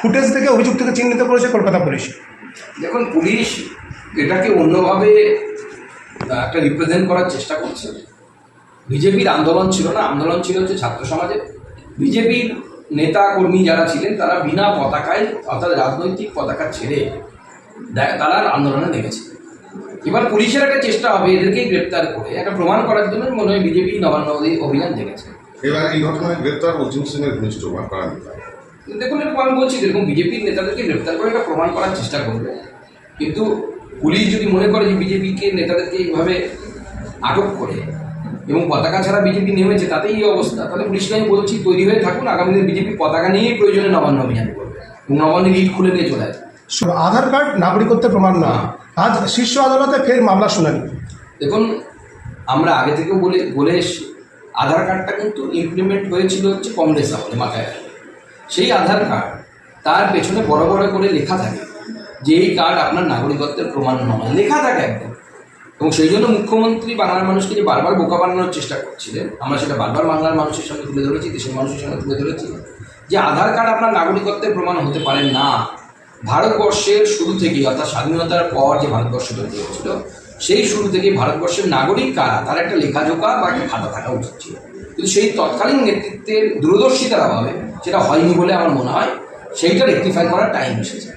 Footage থেকে অভিযুক্তকে চিহ্নিত করেছে কলকাতা পুলিশ। দেখুন পুলিশ এটাকে অন্যভাবে একটা রিপ্রেজেন্ট করার চেষ্টা করছে। বিজেপির আন্দোলন ছিল না আন্দোলন ছিল হচ্ছে ছাত্র সমাজে। বিজেপির নেতা কর্মী যারা ছিলেন তারা বিনা পতাকায় অর্থাৎ রাজনৈতিক পতাকা ছেড়ে তারা আন্দোলনে নেমেছে। এবার পুলিশের একটা চেষ্টা হবে এদেরকেই গ্রেপ্তার করে একটা প্রমাণ করার জন্য মনে হয় বিজেপি নবান্ন অভিযান দেখেছে। এবার এই ঘটনায় গ্রেপ্তার অর্জুন সিং এর ঘনিষ্ঠ বা দেখুন এরকম আমি বলছি এরকম বিজেপির নেতাদেরকে গ্রেপ্তার করে এটা প্রমাণ করার চেষ্টা করবে। কিন্তু পুলিশ যদি মনে করে যে বিজেপিকে নেতাদেরকে এইভাবে আটক করে এবং পতাকা ছাড়া বিজেপি নেমেছে তাতেই এই অবস্থা। তাহলে পুলিশকে আমি বলছি তৈরি হয়ে থাকুন আগামী দিনে বিজেপি পতাকা নিয়েই প্রয়োজনে নবান্ন অভিযান করবে এবং নবান্নের ইট খুলে দিয়ে চলে আসবে। আধার কার্ড নাগরিকত্বের প্রমাণ না। আজ শীর্ষ আদালতে ফের মামলা শুনানি। দেখুন আমরা আগে থেকেও বলে বলে এসছি আধার কার্ডটা কিন্তু ইমপ্লিমেন্ট হয়েছিল হচ্ছে কংগ্রেস আমলে মাথায় সেই আধার কার্ড তার পেছনে বড় বড় করে লেখা থাকে যে এই কার্ড আপনার নাগরিকত্বের প্রমাণ নয়। লেখা থাকে একদম। এবং সেই জন্য মুখ্যমন্ত্রী বাংলার মানুষকে যে বারবার বোকা বানানোর চেষ্টা করছিলেন, আমরা সেটা বারবার বাংলার মানুষের সঙ্গে তুলে ধরেছি, দেশের মানুষের সঙ্গে তুলে ধরেছি, যে আধার কার্ড আপনার নাগরিকত্বের প্রমাণ হতে পারে না। ভারতবর্ষের শুরু থেকেই, অর্থাৎ স্বাধীনতার পর যে ভারতবর্ষ তৈরি হয়েছিল, সেই শুরু থেকে ভারতবর্ষের নাগরিক কারা? তার একটা লেখাজোকা বা একটা খাতা থাকা উচিত ছিল। কিন্তু সেই তৎকালীন নেতৃত্বের দূরদর্শিতার অভাবে সেটা হয়নি বলে আমার মনে হয় সেইটা রেকটিফাই করার টাইম এসেছে।